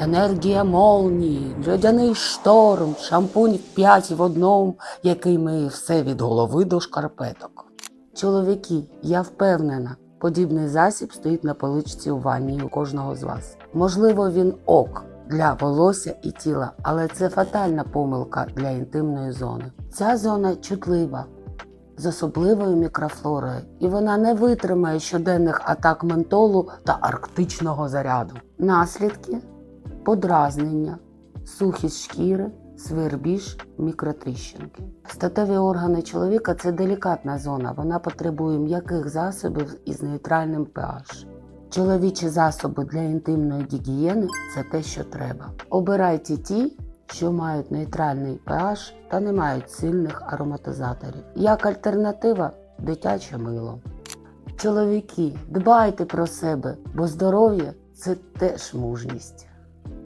енергія молнії, льодяний шторм, шампунь в п'ять в одному, який миє все від голови до шкарпеток. Чоловіки, я впевнена, подібний засіб стоїть на поличці у ванні у кожного з вас. Можливо, він ок для волосся і тіла, але це фатальна помилка для інтимної зони. Ця зона чутлива з особливою мікрофлорою, і вона не витримає щоденних атак ментолу та арктичного заряду. Наслідки подразнення, сухість шкіри, свербіж, мікротріщинки. Статеві органи чоловіка це делікатна зона. Вона потребує м'яких засобів із нейтральним pH. Чоловічі засоби для інтимної гігієни це те, що треба. Обирайте ті, що мають нейтральний pH та не мають сильних ароматизаторів. Як альтернатива дитяче мило. Чоловіки, дбайте про себе, бо здоров'я це теж мужність.